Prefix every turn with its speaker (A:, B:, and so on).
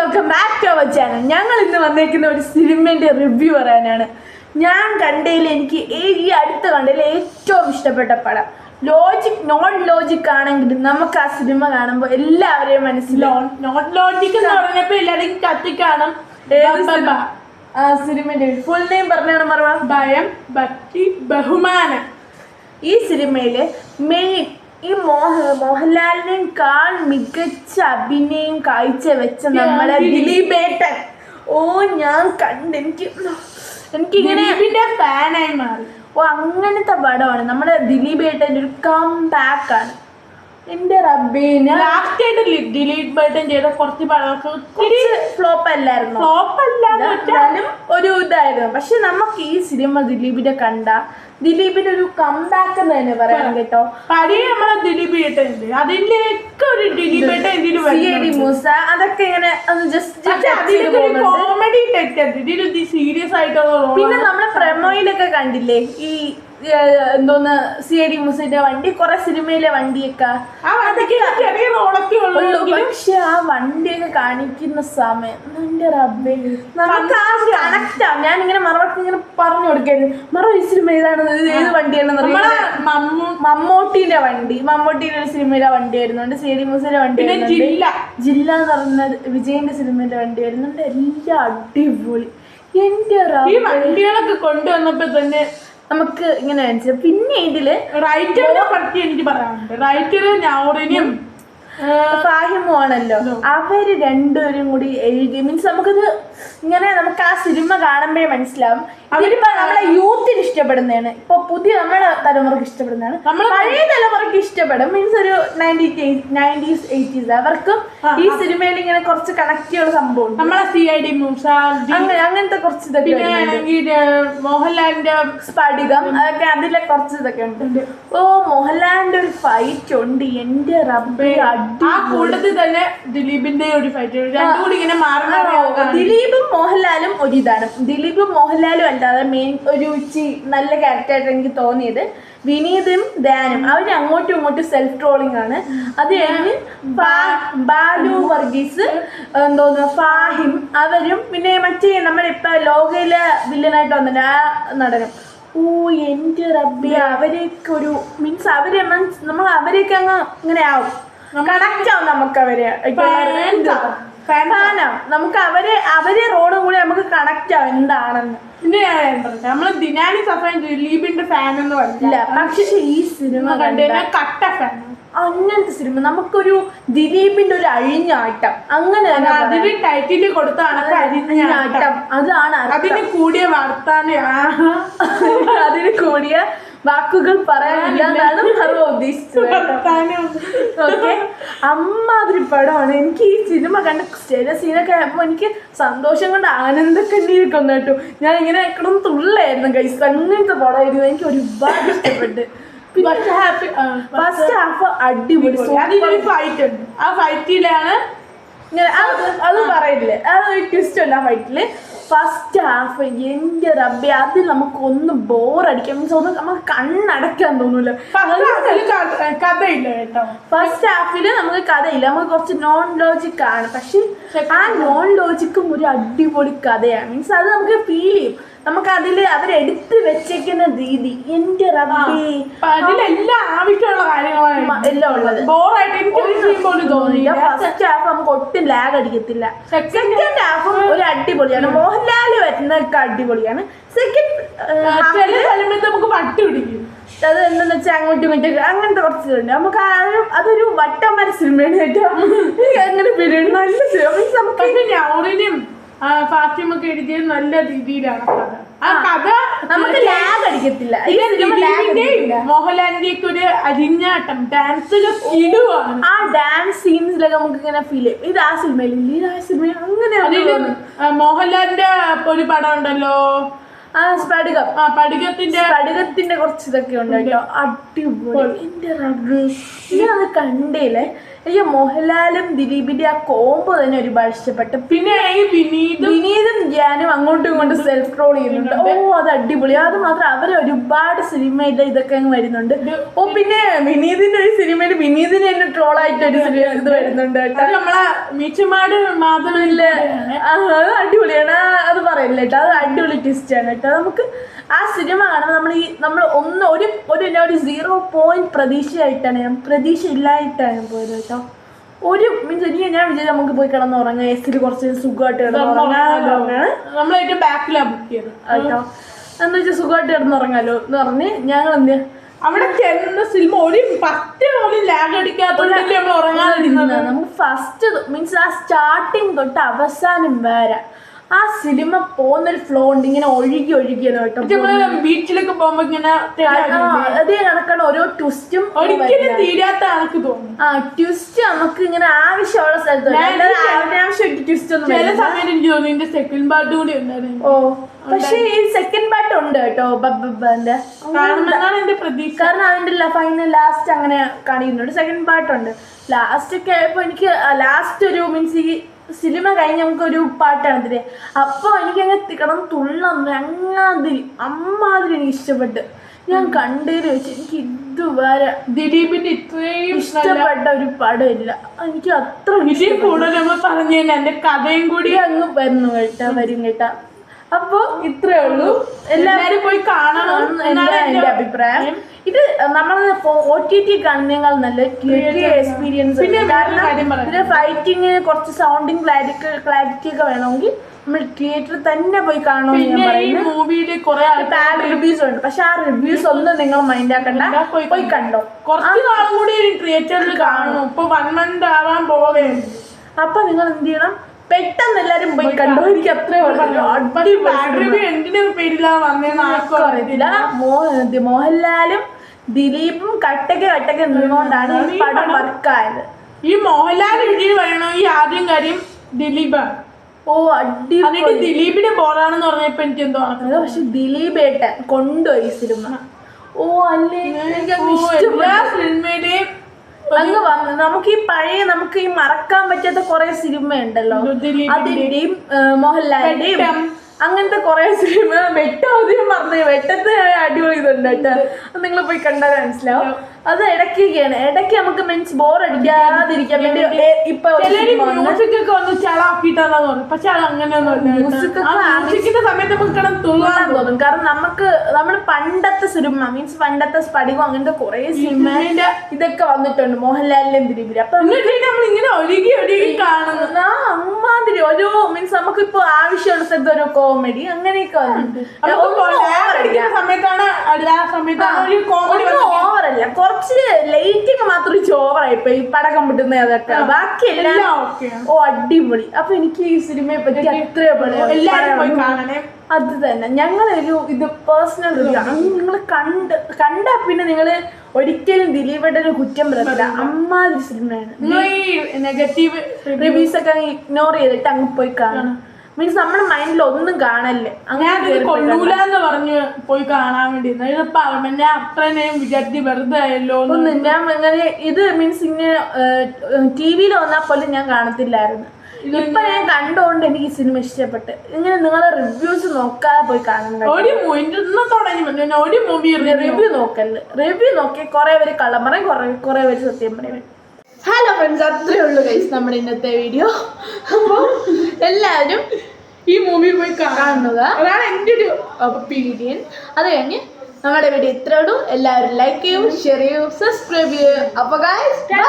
A: Welcome back to our channel ഞങ്ങൾ ഇന്ന് വന്നേക്കുന്ന ഒരു സിനിമേന്റെ റിവ്യൂ പറയാനാണ്. ഞാൻ കണ്ടതിൽ എനിക്ക് ഈ- അടുത്ത് കണ്ടതിൽ ഏറ്റവും ഇഷ്ടപ്പെട്ട പടം. ലോജിക് നോൺ ലോജിക് ആണെങ്കിലും നമുക്ക് ആ സിനിമ കാണുമ്പോൾ എല്ലാവരെയും മനസ്സിലാവും
B: നോൺ ലോജിക് എന്ന് പറഞ്ഞപ്പോ എല്ലാവരെയും കത്തിക്കാണും.
A: ആ സിനിമയുടെ ഫുൾ നെയിം പറഞ്ഞാണ് മറവ
B: ഭയം ഭക്തി ബഹുമാനം.
A: ഈ സിനിമയിലെ മെയിൻ ഈ മോഹ മോഹൻലാലിനേക്കാൾ മികച്ച അഭിനയം കാഴ്ചവെച്ച നമ്മളെ
B: ദിലീപ്.
A: ദിലീപേട്ടൻ. ഓ ഞാൻ കണ്ട് എനിക്ക് എനിക്കിങ്ങനെ
B: ദിലീപിന്റെ ഫാനായി മാറി.
A: ഓ അങ്ങനത്തെ പടമാണ്. നമ്മുടെ ദിലീപേട്ടന്റെ ഒരു കം ബാക്ക് എന്റെ റബ്ബീന്
B: ലാസ്റ്റ് ആയിട്ട് ഡിലീറ്റ് ബട്ടൺ ചെയ്ത കുറച്ച് പടങ്ങൾക്ക്
A: ഫ്ലോപ്പ് അല്ലായിരുന്നു?
B: ഫ്ലോപ്പ് അല്ല
A: എന്നാലും ഒരു ഇതായിരുന്നു. പക്ഷെ നമുക്ക് ഈ സിനിമ ദിലീപിന്റെ കണ്ട ദിലീപിന്റെ ഒരു കംബാക്ക് എന്ന് തന്നെ പറയാം കേട്ടോ.
B: പഴയ നമ്മളെ ദിലീപ് ഒരു
A: മൂസ അതൊക്കെ ഇങ്ങനെ
B: കോമഡി ടച്ച് സീരിയസ് ആയിട്ടുള്ള
A: പിന്നെ. നമ്മളെ പ്രമോയിലൊക്കെ കണ്ടില്ലേ? ഈ എന്തോന്ന് സി എ ഡി മുസിന്റെ വണ്ടി കുറെ സിനിമയിലെ വണ്ടിയൊക്കെ. പക്ഷെ ആ വണ്ടിയൊക്കെ കാണിക്കുന്ന സമയം. എന്റെ റബ്ബേ. ഞാൻ ഇങ്ങനെ മറവർക്ക് ഇങ്ങനെ പറഞ്ഞു കൊടുക്കായിരുന്നു. മറവ് ഈ സിനിമ ഏതാണ്? ഏത് വണ്ടിയാണെന്ന് മമ്മൂട്ടിന്റെ വണ്ടി. മമ്മൂട്ടിന്റെ ഒരു സിനിമയിലെ വണ്ടി ആയിരുന്നുണ്ട് സേരി മൂസിന്റെ വണ്ടി
B: ജില്ല.
A: ജില്ല എന്ന് പറഞ്ഞ വിജയന്റെ സിനിമയിലെ വണ്ടി ആയിരുന്നുണ്ട് എല്ലാം അടിപൊളി. എന്റെ
B: ഈ. വണ്ടികളൊക്കെ കൊണ്ടുവന്നപ്പോ തന്നെ
A: നമുക്ക് ഇങ്ങനെ പിന്നെ ഇതിൽ
B: റൈറ്ററിനെ പറ്റി എനിക്ക് പറയാനുണ്ട്. റൈറ്റർ നൗറിനും
A: ഫാഹിമു ആണല്ലോ അവർ രണ്ടുപേരും കൂടി എഴുതി മീൻസ് നമുക്കത് ഇങ്ങനെ നമുക്ക് ആ സിനിമ കാണുമ്പോഴേ മനസ്സിലാവും. അവരിപ്പോ നമ്മളെ യൂത്തിന് ഇഷ്ടപ്പെടുന്നതാണ്. ഇപ്പൊ പുതിയ നമ്മളെ തലമുറയ്ക്ക് ഇഷ്ടപ്പെടുന്നതാണ്. പഴയ തലമുറയ്ക്ക് ഇഷ്ടപ്പെടും. മീൻസ് ഒരു നയന്റി നയന്റീസ് എയ്റ്റീസ് അവർക്കും ഈ സിനിമയിൽ ഇങ്ങനെ കുറച്ച് കണക്ട് ചെയ്യുന്ന സംഭവം
B: നമ്മളെ സി ഐ ഡി മൂസ
A: അങ്ങനെ അങ്ങനത്തെ കുറച്ച് ഇതൊക്കെ
B: മോഹൻലാലിന്റെ
A: സ്പടികം അതൊക്കെ അതിലെ കുറച്ച് ഇതൊക്കെ ഉണ്ട്. ഓ മോഹൻലാലിന്റെ ഒരു ഫൈറ്റ് ഉണ്ട്. എന്റെ റബ്ബേ
B: ആ കൂട്ടത്തിൽ തന്നെ ദിലീപിന്റെ ഒരു ഫൈറ്റ് ഇങ്ങനെ മാറി മാറി
A: ആ, ദിലീപും മോഹൻലാലും ഒരു ഇതാണ്. ദിലീപും മോഹൻലാലും അല്ലാതെ മെയിൻ ഒരു ഇച്ചി നല്ല ക്യാരക്ടറായിട്ട് എനിക്ക് തോന്നിയത്. വിനീതും ധ്യാനും. അവർ അങ്ങോട്ടും ഇങ്ങോട്ടും സെൽഫ് ട്രോളിംഗ് ആണ്. അത് കഴിഞ്ഞ് ബാ- ബാലു വർഗീസ് എന്തോന്ന് ഫാഹിം അവരും പിന്നെ മറ്റേ നമ്മളിപ്പോ ലോകയിലെ വില്ലനായിട്ട് വന്നിട്ട് ആ നടനും. ഓ എന്റെ റബ്ബി അവരെയൊക്കെ ഒരു മീൻസ് അവരെ മീൻസ് നമ്മൾ അവരെയൊക്കെ അങ്ങ് ഇങ്ങനെ ആവും. കണക്റ്റ് ആവും നമുക്ക് അവർ നമുക്ക് അവരെ അവരെ റോഡും കൂടി നമുക്ക് കണക്റ്റ് ആവും എന്താണെന്ന്.
B: പിന്നെ ഞാൻ പറഞ്ഞത് നമ്മൾ ദിനാനി സഫാൻ ദിലീപിന്റെ ഫാൻ എന്ന് പറഞ്ഞില്ല
A: പക്ഷെ ഈ സിനിമ കണ്ട
B: കട്ട ഫാൻ
A: അങ്ങനത്തെ സിനിമ നമുക്കൊരു ദിലീപിന്റെ ഒരു അഴിഞ്ഞാട്ടം. അങ്ങനെ ടൈറ്റിൽ
B: അതിന് ടൈറ്റിൽ കൊടുത്താണ്
A: അഴിഞ്ഞാട്ടം. അതാണ്.
B: അതിന് കൂടിയ വർത്താനം
A: അതിന് കൂടിയ വാക്കുകൾ പറയാനില്ല എന്നാണ് മറു ഉദ്ദേശിച്ചത് ഓക്കെ. അമ്മാതിരി പടമാണ്. എനിക്ക് ഈ സിനിമ കണ്ട ചില സീനൊക്കെ ആയപ്പോൾ എനിക്ക് സന്തോഷം കൊണ്ട് ആനന്ദക്കണ്ണീരൊക്കെ വന്നു കേട്ടോ. ഞാൻ ഇങ്ങനെ കിടന്ന് തുള്ളായിരുന്നു കൈസ് അങ്ങനത്തെ പടമായിരുന്നു. എനിക്ക് ഒരുപാട് ഇഷ്ടപ്പെട്ട്.
B: ഫസ്റ്റ് ഹാപ്പി
A: ഫസ്റ്റ് ഹാഫ് അടിപൊളി
B: ഫൈറ്റ് ഉണ്ട്. ആ ഫൈറ്റിലാണ്
A: ഇങ്ങനെ അത് അത് പറയില്ലേ? അത് ട്വിസ്റ്റ് ഉണ്ട് ആ ഫൈറ്റിൽ ഫസ്റ്റ് ഹാഫ് എന്റെ റബ്ബി അതിൽ നമുക്ക് ഒന്ന് ബോറടിക്കാം മീൻസ് ഒന്ന് നമുക്ക് കണ്ണടക്കാൻ തോന്നൂല.
B: ഫസ്റ്റ് ഹാഫിൽ കഥയില്ല കേട്ടോ.
A: ഫസ്റ്റ് ഹാഫിൽ നമുക്ക് കഥയില്ല. നമുക്ക് കുറച്ച് നോൺ ലോജിക് ആണ്. പക്ഷെ ആ നോൺ ലോജിക്കും ഒരു അടിപൊളി കഥയാണ്. മീൻസ് അത് നമുക്ക് ഫീൽ ചെയ്യും. നമുക്ക് അതിൽ അവരെടുത്ത് വെച്ചേക്കുന്ന രീതി. എന്റെ റബ്ബേ.
B: അതിലെല്ലാം ആവശ്യമുള്ള കാര്യങ്ങളാണ്
A: മ- എല്ലാം ഉള്ളത്
B: ബോറായിട്ട് എനിക്ക് ഒരു scene
A: ഫസ്റ്റ് ഹാഫ് നമുക്ക് ഒട്ടും ലാഗ് അടിക്കത്തില്ല. സെക്കൻഡ് ഹാഫും ഒരു അടിപൊളിയാണ്. മോഹൻലാൽ വരുന്നതൊക്കെ അടിപൊളിയാണ്. സെക്കൻഡ്
B: നമുക്ക് പട്ടി പിടിക്കും
A: അത് എന്താണെന്ന് വെച്ചാൽ അങ്ങോട്ടും ഇങ്ങോട്ടും അങ്ങനത്തെ കുറച്ച് ഇതുണ്ട് നമുക്ക് അതൊരു വട്ടമര സിനിമയാണ് ഏറ്റവും അങ്ങനെ പേരാണ് നല്ല സിനിമ മീൻസ് നമുക്ക്
B: ഞൗറിനും ഫാത്തിമൊക്കെ എഴുതിയ നല്ല രീതിയിലാണ് കഥ. ആ കഥ
A: നമുക്ക് ലാഗ് അടിക്കത്തില്ല.
B: മോഹൻലാലിന്റെ ഒക്കെ ഒരു അരിഞ്ഞാട്ടം ഡാൻസ് ഇടുവാണ്.
A: ആ ഡാൻസ് സീൻസിലൊക്കെ നമുക്ക് ഇങ്ങനെ ഫീൽ ചെയ്യും. ഇത് ആ സിനിമയിൽ ഇല്ല ഇത് ആ സിനിമ
B: അങ്ങനെ മോഹൻലാലിന്റെ ഒരു പടം ഉണ്ടല്ലോ.
A: ആ സ്ഫടികം
B: ആ പടികത്തിന്റെ
A: പടികത്തിന്റെ കുറച്ച് ഇതൊക്കെ ഉണ്ട് കേട്ടോ അടിപൊളി എന്റെ റബ്ബേ. ഞാൻ അത് കണ്ടേലേ എനിക്ക് മോഹൻലാലും ദിലീപിന്റെ ആ കോംബോ തന്നെ ഒരുപാട് ഇഷ്ടപ്പെട്ടു.
B: പിന്നെ വിനീത്
A: ഞാനും അങ്ങോട്ടും ഇങ്ങോട്ടും സെൽഫ് ട്രോൾ ചെയ്യുന്നുണ്ട് ഓ അത് അടിപൊളി. അത് മാത്രം അവർ ഒരുപാട് സിനിമയിലെ ഇതൊക്കെ അങ്ങ് വരുന്നുണ്ട്. ഓ പിന്നെ വിനീതിന്റെ ഒരു സിനിമയിൽ വിനീതിന് തന്നെ ട്രോൾ ആയിട്ട് ഒരു സിനിമ ഇത് വരുന്നുണ്ട് കേട്ടോ.
B: നമ്മളെ മീച്ചമാട് മാധവനിലെ
A: അത് അടിപൊളിയാണ്. അത് പറയില്ല കേട്ടോ അത് അടിപൊളി ട്വിസ്റ്റ് ആണ് കേട്ടോ നമുക്ക് ആ സിനിമ കാണുമ്പോൾ നമ്മൾ ഈ നമ്മൾ ഒന്ന് ഒരു ഒരു ഒരു സീറോ പോയിന്റ് പ്രതീക്ഷയായിട്ടാണ് ഞാൻ പ്രതീക്ഷ ഇല്ലായിട്ടാണ് ഞാൻ പോയത് കേട്ടോ ഒരു മീൻസ് എനിക്ക് ഞാൻ വിചാരിച്ചു നമുക്ക് പോയി കിടന്ന് ഉറങ്ങാം. എസിൽ കുറച്ച് സുഖമായിട്ട്
B: ഏറ്റവും ബാക്കിലാണ് ബുക്ക് ചെയ്തത്.
A: കേട്ടോ എന്ന് വെച്ചാൽ സുഖമായിട്ട് കിടന്നുറങ്ങാലോ എന്ന് പറഞ്ഞ് ഞങ്ങൾ എന്ത്?
B: അവിടെ ചെന്ന സിനിമ ഒരു പത്ത് പോലും ലാഗ് അടിക്കാത്തോണ്ടല്ലേ നമ്മൾ ഉറങ്ങാതിരുന്നത്
A: നമുക്ക് ഫസ്റ്റ് മീൻസ് ആ സ്റ്റാർട്ടിങ് തൊട്ട് അവസാനം വരെ ആ സിനിമ പോകുന്നൊരു ഫ്ലോ ഉണ്ട് ഇങ്ങനെ ഒഴുകി ഒഴുകിയാണ് കേട്ടോ
B: ബീച്ചിലൊക്കെ പോകുമ്പോ ഇങ്ങനെ
A: അതേ കണക്കാണ് ഓരോ ട്വിസ്റ്റും
B: ഒരിക്കലും തീരാത്ത ആൾക്ക് തോന്നും.
A: ആ ട്വിസ്റ്റ് നമുക്ക് ഇങ്ങനെ ആവശ്യമുള്ള സ്ഥലത്ത് അനാവശ്യമായിട്ട് ട്വിസ്റ്റ് ഒന്നും
B: ചില സമയത്ത് എനിക്ക് തോന്നുന്നു ഇതിന്റെ സെക്കൻഡ് പാർട്ട് കൂടി ഉണ്ടായിരുന്നു.
A: ഓ പക്ഷേ ഈ സെക്കൻഡ് പാർട്ട് ഉണ്ട് കേട്ടോ ബബ്ബന്റെ
B: കാണുമെന്നാണ് എന്റെ പ്രതീക്ഷ?
A: കാരണം അതിന്റെ ഫൈനൽ ലാസ്റ്റ് അങ്ങനെ കാണിക്കുന്നുണ്ട്. സെക്കൻഡ് പാർട്ട് ഉണ്ട്. ലാസ്റ്റ് ഒക്കെ ആയപ്പോ എനിക്ക് ലാസ്റ്റ് ഒരു മീൻസ് ഈ സിനിമ കഴിഞ്ഞ് നമുക്ക് ഒരു പാട്ടാണ് തരേ അപ്പോൾ എനിക്കങ്ങ് കിടന്ന് തുള്ളന്ന്. അങ്ങാതിരി അമ്മാതിരി എനിക്ക് ഇഷ്ടപ്പെട്ട്. ഞാൻ കണ്ടതിൽ വെച്ച് എനിക്ക് ഇതുവരെ
B: ദിലീപിന്റെ ഇത്രയും
A: ഇഷ്ടപ്പെട്ട ഒരു പടമില്ല. എനിക്ക് അത്ര
B: ഇതിൽ കൂടുതൽ നമ്മൾ പറഞ്ഞു തന്നെ എന്റെ കഥയും കൂടി
A: അങ്ങ് വരുന്നു കേട്ടാ വരും കേട്ടാ. അപ്പൊ ഇത്രേ ഉള്ളൂ.
B: എല്ലാവരും പോയി കാണണം
A: എന്നാണ് എന്റെ അഭിപ്രായം. ഇത് നമ്മൾ ഒ ടി ടി കാണുന്നേക്കാൾ നല്ല എക്സ്പീരിയൻസ്
B: പിന്നെ വേറൊരു
A: കാരണം
B: കാര്യം പറയാം.
A: ഇതിന് കുറച്ച് സൗണ്ടിങ് ക്ലാരിറ്റി ക്ലാരിറ്റി ഒക്കെ വേണമെങ്കിൽ നമ്മൾ തിയേറ്ററിൽ തന്നെ പോയി പറയുന്നത്.
B: മൂവിയിൽ കുറെ
A: ബാഡ് റിവ്യൂസ് ഉണ്ട്. പക്ഷെ ആ റിവ്യൂസ് ഒന്നും നിങ്ങൾ മൈൻഡ് ആക്കണ്ട.
B: പോയി
A: പോയി കണ്ടോ?
B: കുറച്ച് നാളും കൂടി തിയേറ്ററിൽ കാണും. ഇപ്പൊ വൺ മന്ത് ആവാൻ പോവേ
A: അപ്പൊ നിങ്ങൾ എന്ത് ചെയ്യണം? പെട്ടെന്ന് എല്ലാരും പോയി കണ്ടു എനിക്ക് അത്രേ
B: എന്തിനാ വന്നേന്ന് ആർക്കും
A: അറിയത്തില്ല. മോഹൻലാലും ദിലീപും കട്ടക്ക് കട്ടക്ക് നിന്നുകൊണ്ടാണ് ഈ പടം വർക്കായത്.
B: ഈ മോഹൻലാൽ ഇടിയിൽ വരണോ ഈ ആദ്യം കാര്യം ദിലീപാണ്
A: ഓ അടി
B: എന്നിട്ട് ദിലീപിന്റെ ബോളാണെന്ന് പറഞ്ഞപ്പോ എനിക്ക് എന്തോ നടക്കുന്നത്
A: പക്ഷെ ദിലീപ് ഏട്ടൻ കൊണ്ടുപോയി സിനിമ. ഓ അല്ലേ?
B: സിനിമയിലെയും
A: അങ്ങ് വന്ന് നമുക്ക് ഈ പഴയ നമുക്ക് ഈ മറക്കാൻ പറ്റാത്ത കുറെ സിനിമ ഉണ്ടല്ലോ അതിന്റെയും മോഹൻലാലിന്റെയും. അങ്ങനത്തെ കുറെ സിനിമ വെട്ടം പറഞ്ഞു മറന്നു. വെട്ടത്തിന് അടിപൊളി ഇതുണ്ട് കേട്ടോ. അത് നിങ്ങൾ പോയി കണ്ടാൽ മനസ്സിലാവും. അത് ഇടയ്ക്കൊക്കെയാണ് ഇടയ്ക്ക് നമുക്ക് മീൻസ് ബോർ അടിക്കാതിരിക്കാൻ വേണ്ടി ഇപ്പൊ ഒരു സിനിമ വന്ന്
B: മ്യൂസിക് ഒക്കെ ഒന്ന് ചളാക്കിട്ടാന്ന് തോന്നും പക്ഷെ അത് അങ്ങനെയൊന്നും
A: Music
B: സമയത്ത് നമുക്ക് കിടന്ന് തുള്ളാൻ
A: തുള്ളാൻ തോന്നും. കാരണം നമുക്ക് നമ്മൾ പണ്ടത്തെ സിനിമ മീൻസ് പണ്ടത്തെ സ്പടികം അങ്ങനത്തെ കുറെ സിനിമ
B: സിനിമേന്റെ
A: ഇതൊക്കെ വന്നിട്ടുണ്ട്. മോഹൻലാലിന്റെ ദിലീപിലും അപ്പൊ
B: നമ്മൾ ഇങ്ങനെ ഒഴുകി ഒഴുകി കാണുന്നു
A: ആ അമ്മാതിരി ഒരു മീൻസ് നമുക്കിപ്പോ ആവശ്യമുള്ള സ്ഥലത്ത് ഒരു കോമഡി അങ്ങനെയൊക്കെ
B: സമയത്താണ് ആ സമയത്താണ് ഒരു കോമഡി
A: ഓവറല്ല കുറച്ച് ലൈറ്റിങ് മാത്രം ഇച്ചിരി ഓവറായിപ്പോ ഈ പടക്കം വിട്ടുന്ന അതൊക്കെ. ബാക്കി എല്ലാം ഓ അടിപൊളി. അപ്പൊ എനിക്ക് ഈ സിനിമയെ പറ്റി അത്രേ അത് തന്നെ. ഞങ്ങളൊരു ഇത് പേഴ്സണൽ റിവ്യൂ നിങ്ങൾ കണ്ട് കണ്ടാ പിന്നെ നിങ്ങൾ ഒരിക്കലും ദിലീപേട്ടന് കുറ്റം പറയത്തില്ല. അമ്മാതിരി സിനിമയാണ്
B: നെഗറ്റീവ്
A: റിവ്യൂസ് ഒക്കെ ഇഗ്നോർ ചെയ്തിട്ട് അങ്ങ് പോയി കാണണം മീൻസ് നമ്മുടെ മൈൻഡിൽ ഒന്നും കാണല്ലേ അങ്ങനെ
B: കൊള്ളൂല എന്ന് പറഞ്ഞ് പോയി കാണാൻ വേണ്ടി എന്നെ അത്രയും വിചാരിച്ച് വെറുതെ ആയല്ലോ എന്ന്
A: ഒന്ന് ഞാൻ അങ്ങനെ ഇത് മീൻസ് ഇങ്ങനെ ടി വിയിൽ വന്നാൽ പോലും ഞാൻ കാണത്തില്ലായിരുന്നു. ഇപ്പൊ ഞാൻ കണ്ടുകൊണ്ട് എനിക്ക് ഈ സിനിമ ഇഷ്ടപ്പെട്ട്. ഇങ്ങനെ നിങ്ങളെ റിവ്യൂസ് നോക്കാതെ പോയി.
B: ഒരു മൂവി തുടങ്ങി ഒരു
A: റിവ്യൂ നോക്കല്ലേ റിവ്യൂ നോക്കി കുറെ പേര് കള്ളം പറയും കുറെ കുറെ പേര് സത്യം പറയും. ഹലോ ഫ്രണ്ട്സ് അത്രേ ഉള്ളൂ ഗൈസ് നമ്മുടെ ഇന്നത്തെ വീഡിയോ അപ്പോൾ എല്ലാവരും
B: ഈ മൂവി പോയി കാണാം
A: കാണുക
B: അതാണ് എന്റെ ഒരു
A: ഒപ്പീനിയൻ അത് കഴിഞ്ഞ് നമ്മുടെ വീഡിയോ ഇത്രയുള്ളൂ എല്ലാവരും ലൈക്ക് ചെയ്യും ഷെയർ ചെയ്യും സബ്സ്ക്രൈബ് ചെയ്യും. അപ്പോൾ ഗായ്സ് ബൈ